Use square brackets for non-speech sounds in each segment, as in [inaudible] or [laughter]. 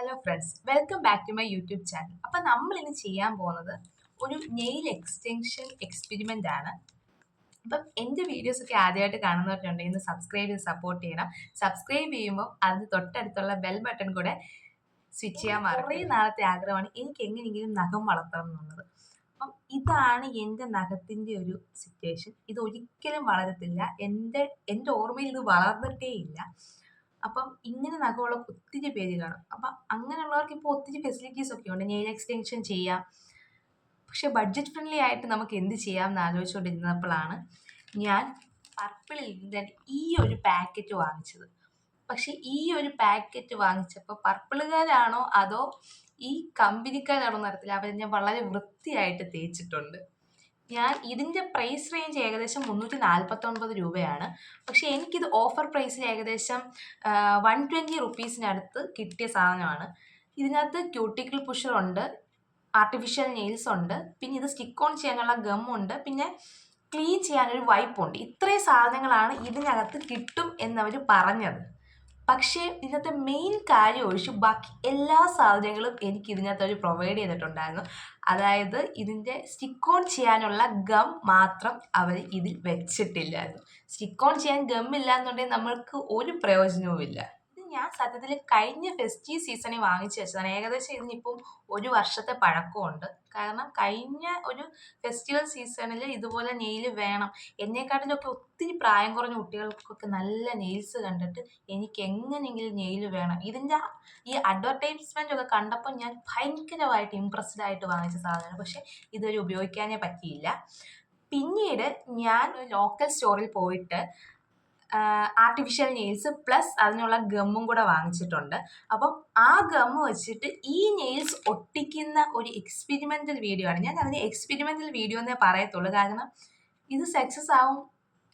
Hello friends welcome back to my YouTube channel അപ്പം നമ്മൾ ഇനി ചെയ്യാൻ പോകുന്നത് ഒരു നെയിൽ എക്സ്റ്റെൻഷൻ എക്സ്പെരിമെന്റ് ആണ്. അപ്പം എന്റെ വീഡിയോസ് ഒക്കെ ആദ്യമായിട്ട് കാണുന്നവരുണ്ടെങ്കിൽ ഇന്ന് സബ്സ്ക്രൈബ് ചെയ്ത് സപ്പോർട്ട് ചെയ്യണം. സബ്സ്ക്രൈബ് ചെയ്യുമ്പോൾ അതിന് തൊട്ടടുത്തുള്ള ബെൽ ബട്ടൺ കൂടെ സ്വിച്ച് ചെയ്യാൻ കുറേ നാളത്തെ ആഗ്രഹമാണ് എനിക്ക് എങ്ങനെയെങ്കിലും നഖം വളർത്തണം എന്നുള്ളത്. അപ്പം ഇതാണ് എന്റെ നഖത്തിന്റെ ഒരു സിറ്റുവേഷൻ ഇത് ഒരിക്കലും വളരത്തില്ല. എന്റെ എന്റെ ഓർമ്മയിൽ ഇത് വളർന്നിട്ടേ ഇല്ല അപ്പം ഇങ്ങനെ നഖമുള്ള ഒത്തിരി പേര് കാണും. അപ്പം അങ്ങനെയുള്ളവർക്ക് ഇപ്പോൾ ഒത്തിരി ഫെസിലിറ്റീസ് ഒക്കെ ഉണ്ട്. നെയിൽ എക്സ്റ്റൻഷൻ ചെയ്യാം. പക്ഷെ ബഡ്ജറ്റ് ഫ്രണ്ട്ലി ആയിട്ട് നമുക്ക് എന്ത് ചെയ്യാം എന്ന് ആലോചിച്ചുകൊണ്ടിരുന്നപ്പോഴാണ് ഞാൻ പർപ്പിളിൽ നിന്ന് ഈ ഒരു പാക്കറ്റ് വാങ്ങിച്ചത്. പക്ഷെ ഈ ഒരു പാക്കറ്റ് വാങ്ങിച്ചപ്പോൾ പർപ്പിളുകാരാണോ അതോ ഈ കമ്പനിക്കാരാണോ നടത്തില്ല അവരെ ഞാൻ വളരെ വൃത്തിയായിട്ട് തേച്ചിട്ടുണ്ട്. ഞാൻ ഇതിന്റെ പ്രൈസ് റേഞ്ച് ഏകദേശം മുന്നൂറ്റി നാൽപ്പത്തൊൻപത് രൂപയാണ്. പക്ഷേ എനിക്കിത് ഓഫർ പ്രൈസിൽ ഏകദേശം വൺ ട്വന്റി റുപ്പീസിനടുത്ത് കിട്ടിയ സാധനമാണ്. ഇതിനകത്ത് ക്യൂട്ടിക്കിൾ പുഷർ ഉണ്ട് ആർട്ടിഫിഷ്യൽ നെയിൽസ് ഉണ്ട് പിന്നെ ഇത് സ്റ്റിക്ക് ഓൺ ചെയ്യാനുള്ള ഗം ഉണ്ട് പിന്നെ ക്ലീൻ ചെയ്യാനൊരു വൈപ്പ് ഉണ്ട്. ഇത്രയും സാധനങ്ങളാണ് ഇതിനകത്ത് കിട്ടും എന്നവർ പറഞ്ഞത്. പക്ഷേ ഇതിനകത്തെ മെയിൻ കാര്യം ഒഴിച്ച് ബാക്കി എല്ലാ സാധനങ്ങളും എനിക്ക് ഇതിനകത്ത് അവർ പ്രൊവൈഡ് ചെയ്തിട്ടുണ്ടായിരുന്നു. അതായത് ഇതിന്റെ സ്റ്റിക്ക് ഓൺ ചെയ്യാനുള്ള ഗം മാത്രം അവർ ഇതിൽ വെച്ചിട്ടില്ലായിരുന്നു. സ്റ്റിക്ക് ഓൺ ചെയ്യാൻ ഗം ഇല്ല എന്നുണ്ടെങ്കിൽ നമ്മൾക്ക് ഒരു പ്രയോജനവും ഇല്ല ഇത് ഞാൻ സത്യത്തിൽ കഴിഞ്ഞ ഫെസ്റ്റീവ് സീസണിൽ വാങ്ങിച്ചു വെച്ചതാണ്. ഏകദേശം ഇതിനിപ്പം ഒരു വർഷത്തെ പഴക്കമുണ്ട്. കാരണം കഴിഞ്ഞ ഒരു ഫെസ്റ്റിവൽ സീസണിൽ ഇതുപോലെ നെയിൽ വേണം. എന്നെക്കാട്ടിലൊക്കെ ഒത്തിരി പ്രായം കുറഞ്ഞ കുട്ടികൾക്കൊക്കെ നല്ല നെയിൽസ് കണ്ടിട്ട് എനിക്ക് എങ്ങനെയെങ്കിലും നെയിൽ വേണം. ഇതിന്റെ ഈ അഡ്വർടൈസ്മെന്റ് ഒക്കെ കണ്ടപ്പോൾ ഞാൻ ഭയങ്കരമായിട്ട് ഇമ്പ്രസ്ഡ് ആയിട്ട് വാങ്ങിച്ച സാധനമാണ്. പക്ഷേ ഇതുവരെ ഉപയോഗിക്കാനേ പറ്റിയില്ല. പിന്നീട് ഞാൻ ലോക്കൽ സ്റ്റോറിൽ പോയിട്ട് ആർട്ടിഫിഷ്യൽ നെയിൽസ് പ്ലസ് അതിനുള്ള ഗമ്മും കൂടെ വാങ്ങിച്ചിട്ടുണ്ട്. അപ്പം ആ ഗം വെച്ചിട്ട് ഈ നെയിൽസ് ഒട്ടിക്കുന്ന ഒരു എക്സ്പെരിമെന്റൽ വീഡിയോ ആണ്. ഞാൻ അതിന് എക്സ്പെരിമെന്റൽ വീഡിയോ എന്നേ പറയത്തുള്ളൂ. കാരണം ഇത് സക്സസ് ആവും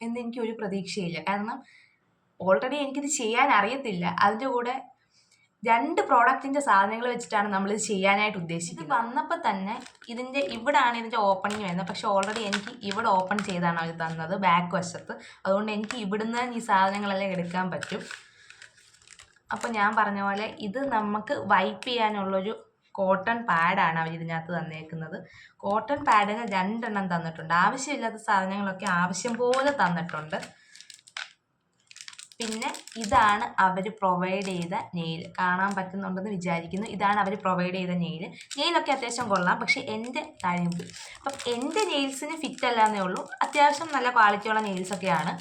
എന്ന് എനിക്ക് ഒരു പ്രതീക്ഷയില്ല. കാരണം ഓൾറെഡി എനിക്കിത് ചെയ്യാൻ അറിയത്തില്ല. അതിന്റെ കൂടെ രണ്ട് പ്രോഡക്റ്റിന്റെ സാധനങ്ങൾ വെച്ചിട്ടാണ് നമ്മൾ ഇത് ചെയ്യാനായിട്ട് ഉദ്ദേശിക്കുന്നത്. വന്നപ്പോൾ തന്നെ ഇതിന്റെ ഇവിടാണ് ഇതിന്റെ ഓപ്പണിങ് വരുന്നത്. പക്ഷേ ഓൾറെഡി എനിക്ക് ഇവിടെ ഓപ്പൺ ചെയ്താണ് അവർ തന്നത് ബാക്ക് വശത്ത്. അതുകൊണ്ട് എനിക്ക് ഇവിടുന്ന് ഈ സാധനങ്ങളെല്ലാം എടുക്കാൻ പറ്റും. അപ്പോൾ ഞാൻ പറഞ്ഞ പോലെ ഇത് നമുക്ക് വൈപ്പ് ചെയ്യാനുള്ളൊരു കോട്ടൺ പാഡാണ് അവർ ഇതിനകത്ത് തന്നേക്കുന്നത്. കോട്ടൺ പാഡിന് രണ്ടെണ്ണം തന്നിട്ടുണ്ട്. ആവശ്യമില്ലാത്ത സാധനങ്ങളൊക്കെ ആവശ്യം പോലെ തന്നിട്ടുണ്ട്. പിന്നെ ഇതാണ് അവർ പ്രൊവൈഡ് ചെയ്ത നെയിൽ കാണാൻ പറ്റുന്നുണ്ടെന്ന് വിചാരിക്കുന്നു. ഇതാണ് അവർ പ്രൊവൈഡ് ചെയ്ത നെയിൽ നെയിലൊക്കെ അത്യാവശ്യം കൊള്ളാം. പക്ഷേ എന്റെ കാര്യം അപ്പം എന്റെ നെയിൽസിന് ഫിറ്റ് അല്ലാന്നേ ഉള്ളൂ. അത്യാവശ്യം നല്ല ക്വാളിറ്റിയുള്ള നെയിൽസൊക്കെയാണ്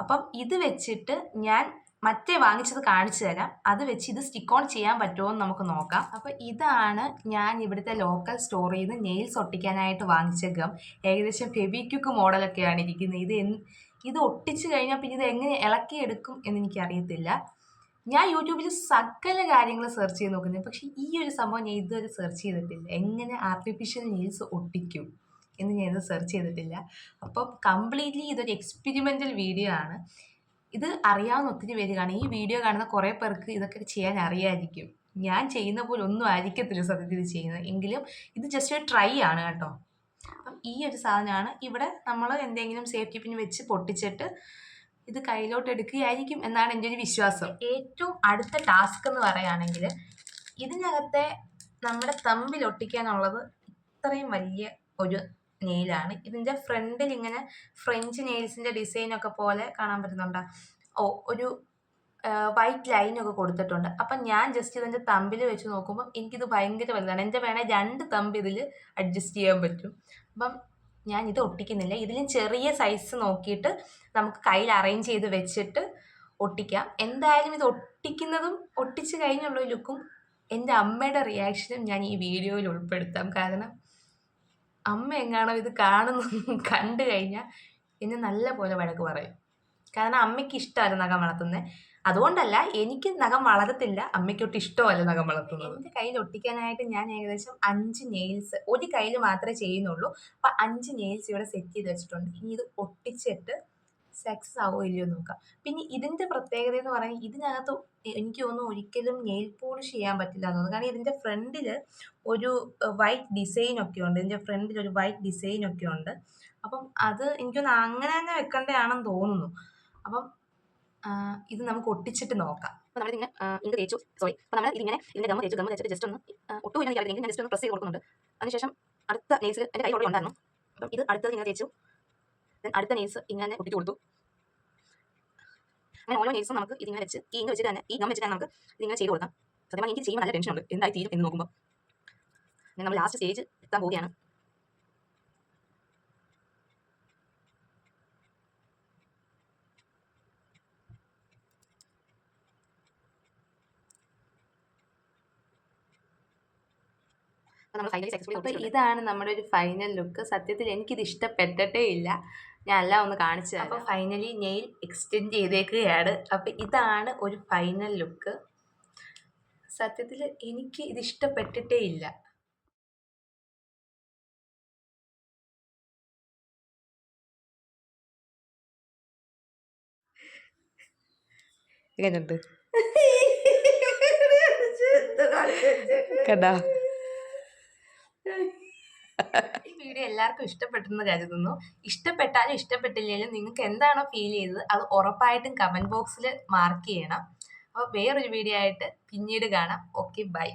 അപ്പം ഇത് വെച്ചിട്ട് ഞാൻ മറ്റേ വാങ്ങിച്ചത് കാണിച്ചു തരാം. അത് വെച്ച് ഇത് സ്റ്റിക്ക് ഓൺ ചെയ്യാൻ പറ്റുമോ എന്ന് നമുക്ക് നോക്കാം. അപ്പോൾ ഇതാണ് ഞാൻ ഇവിടുത്തെ ലോക്കൽ സ്റ്റോറിൽ നിന്ന് നെയിൽസ് ഒട്ടിക്കാനായിട്ട് വാങ്ങിച്ച ഗം ഏകദേശം ഫെബിക്യുക്ക് മോഡലൊക്കെയാണ് ഇരിക്കുന്നത്. ഇത് ഇത് ഒട്ടിച്ച് കഴിഞ്ഞാൽ പിന്നെ ഇത് എങ്ങനെ ഇളക്കിയെടുക്കും എന്ന് എനിക്കറിയത്തില്ല. ഞാൻ യൂട്യൂബിൽ സകല കാര്യങ്ങൾ സെർച്ച് ചെയ്ത് നോക്കുന്നത് പക്ഷേ ഈ ഒരു സംഭവം ഞാൻ ഇതുവരെ സെർച്ച് ചെയ്തിട്ടില്ല. എങ്ങനെ ആർട്ടിഫിഷ്യൽ നീൽസ് ഒട്ടിക്കും എന്ന് ഞാൻ ഇത് സെർച്ച് ചെയ്തിട്ടില്ല. അപ്പം കംപ്ലീറ്റ്ലി ഇതൊരു എക്സ്പെരിമെന്റൽ വീഡിയോ ആണ്. ഇത് അറിയാവുന്ന ഒത്തിരി പേര് കാണും. ഈ വീഡിയോ കാണുന്ന കുറേ പേർക്ക് ഇതൊക്കെ ചെയ്യാൻ അറിയാമായിരിക്കും ഞാൻ ചെയ്യുന്ന പോലെ ഒന്നും ആയിരിക്കത്തില്ല സത്യത്തിൽ ചെയ്യുന്നത്. എങ്കിലും ഇത് ജസ്റ്റ് ഒരു ട്രൈ ആണ് കേട്ടോ. അപ്പം ഈ ഒരു സാധനമാണ്. ഇവിടെ നമ്മൾ എന്തെങ്കിലും സേഫ്റ്റി പിൻ വെച്ച് പൊട്ടിച്ചിട്ട് ഇത് കയ്യിലോട്ട് എടുക്കുകയായിരിക്കും എന്നാണ് എന്റെ ഒരു വിശ്വാസം. ഏറ്റവും അടുത്ത ടാസ്ക് എന്ന് പറയുകയാണെങ്കിൽ ഇതിനകത്തെ നമ്മുടെ തമ്പിൽ ഒട്ടിക്കാനുള്ളത് ഇത്രയും വലിയ ഒരു നെയിലാണ് ഇതിന്റെ ഫ്രണ്ടിൽ ഇങ്ങനെ ഫ്രഞ്ച് നെയിൽസിന്റെ ഡിസൈനൊക്കെ പോലെ കാണാൻ പറ്റുന്നുണ്ടോ? ഓ ഒരു വൈറ്റ് ലൈനൊക്കെ കൊടുത്തിട്ടുണ്ട്. അപ്പം ഞാൻ ജസ്റ്റ് ഇതിന്റെ തമ്പിൽ വെച്ച് നോക്കുമ്പോൾ എനിക്കിത് ഭയങ്കര വലുതാണ്. എന്റെ വേണേൽ രണ്ട് തമ്പ് ഇതിൽ അഡ്ജസ്റ്റ് ചെയ്യാൻ പറ്റും. അപ്പം ഞാൻ ഇത് ഒട്ടിക്കുന്നില്ല. ഇതിലും ചെറിയ സൈസ് നോക്കിയിട്ട് നമുക്ക് കയ്യിൽ അറേഞ്ച് ചെയ്ത് വെച്ചിട്ട് ഒട്ടിക്കാം. എന്തായാലും ഇത് ഒട്ടിക്കുന്നതും ഒട്ടിച്ച് കഴിഞ്ഞുള്ള ലുക്കും എന്റെ അമ്മയുടെ റിയാക്ഷനും ഞാൻ ഈ വീഡിയോയിൽ ഉൾപ്പെടുത്താം. കാരണം അമ്മ എങ്ങാണോ ഇത് കാണുന്നു കണ്ടു കഴിഞ്ഞാൽ എന്നെ നല്ല പോലെ വഴക്ക് പറയും. കാരണം അമ്മയ്ക്ക് ഇഷ്ടമായിരുന്നു നഖം വളർത്തുന്നത് അതുകൊണ്ടല്ല എനിക്ക് നഖം വളരത്തില്ല. അമ്മയ്ക്കൊട്ട് ഇഷ്ടമല്ല നഖം വളർത്തുന്നത്. എന്റെ കയ്യിൽ ഒട്ടിക്കാനായിട്ട് ഞാൻ ഏകദേശം അഞ്ച് നെയിൽസ് ഒരു കയ്യിൽ മാത്രമേ ചെയ്യുന്നുള്ളൂ. അപ്പം അഞ്ച് നെയിൽസ് ഇവിടെ സെറ്റ് ചെയ്ത് വെച്ചിട്ടുണ്ട്. ഇനി ഇത് ഒട്ടിച്ചിട്ട് സക്സസ് ആവോ ഇല്ലയോ നോക്കാം. പിന്നെ ഇതിന്റെ പ്രത്യേകത എന്ന് പറയുന്നത് ഇതിനകത്ത് എനിക്ക് തോന്നുന്നു ഒരിക്കലും നെയിൽ പോളിഷ് ചെയ്യാൻ പറ്റില്ല എന്ന് കാരണം ഇതിന്റെ ഫ്രണ്ടിൽ ഒരു വൈറ്റ് ഡിസൈൻ ഒക്കെ ഉണ്ട്. ഇതിന്റെ ഫ്രണ്ടിൽ ഒരു വൈറ്റ് ഡിസൈൻ ഒക്കെ ഉണ്ട്. അപ്പം അത് എനിക്കൊന്ന് അങ്ങനെ തന്നെ വെക്കേണ്ടതാണെന്ന് തോന്നുന്നു. അപ്പം ഇത് നമുക്ക് ഒട്ടിച്ചിട്ട് നോക്കാം. അപ്പോൾ നമ്മളിതിങ്ങനെ ഇങ്ങ് തേച്ചു സോറി അപ്പോൾ നമ്മൾ ഇതിങ്ങനെ ഇതിന്റെ ഗമ്മ തേച്ചു ഗമ്മ തേച്ചിട്ട് ജസ്റ്റ് ഒന്ന് ഒട്ടും ഇങ്ങനെ അറിയില്ലെങ്കിൽ ഞാൻ ജസ്റ്റ് ഒന്ന് പ്രസ് ചെയ്ത് കൊടുക്കുന്നുണ്ട്. അതിനുശേഷം അടുത്ത നെയ്സ് എന്റെ കൈ ഓൾറെഡി ഉണ്ടായിരുന്നു. അപ്പം ഇത് അടുത്തത് ഇങ്ങനെ തേച്ചു. Then അടുത്ത നെയ്സ് ഇങ്ങനെ ഒട്ടിച്ച് കൊടുത്തു. അങ്ങനെ ഓരോ നെയ്സും നമുക്ക് ഇതിങ്ങനെ വെച്ച് ഈ ഇങ്ങ് വെച്ചിട്ട് തന്നെ ഈ ഗം വെച്ചിട്ട് നമുക്ക് ഇതിങ്ങനെ ചെയ്ത് കൊടുക്കാം. സത്യം എനിക്ക് ചെയ്യുമ്പോൾ നല്ല ടെൻഷനുണ്ട് എന്തായി തീരും എന്ന് നോക്കുമ്പോൾ നമ്മൾ ലാസ്റ്റ് സ്റ്റേജ് എത്താൻ പോവുകയാണ്. നമ്മൾ ഫൈനലി സക്സസ്ഫുള്ളി അപ്പോൾ ഇതാണ് നമ്മുടെ ഒരു ഫൈനൽ ലുക്ക് സത്യത്തിൽ എനിക്കിത് ഇഷ്ടപ്പെട്ടിട്ടേ ഇല്ല. ഞാൻ എല്ലാം ഒന്ന് കാണിച്ചു അപ്പോൾ ഫൈനലി നെയിൽ എക്സ്റ്റെൻഡ് ചെയ്തേക്കുകയാണ്. അപ്പോൾ ഇതാണ് ഒരു ഫൈനൽ ലുക്ക് സത്യത്തിൽ എനിക്ക് ഇത് ഇഷ്ടപ്പെട്ടിട്ടേ ഇല്ല. എങ്ങനെയുണ്ട് [laughs] കണ്ടാ? ഈ വീഡിയോ എല്ലാവർക്കും ഇഷ്ടപ്പെട്ടെന്ന് കരുതുന്നു. ഇഷ്ടപ്പെട്ടാലും ഇഷ്ടപ്പെട്ടില്ലെങ്കിലും നിങ്ങൾക്ക് എന്താണോ ഫീൽ ചെയ്തത് അത് ഉറപ്പായിട്ടും കമന്റ് ബോക്സിൽ മാർക്ക് ചെയ്യണം. അപ്പോൾ വേറൊരു വീഡിയോ ആയിട്ട് പിന്നീട് കാണാം. Okay bye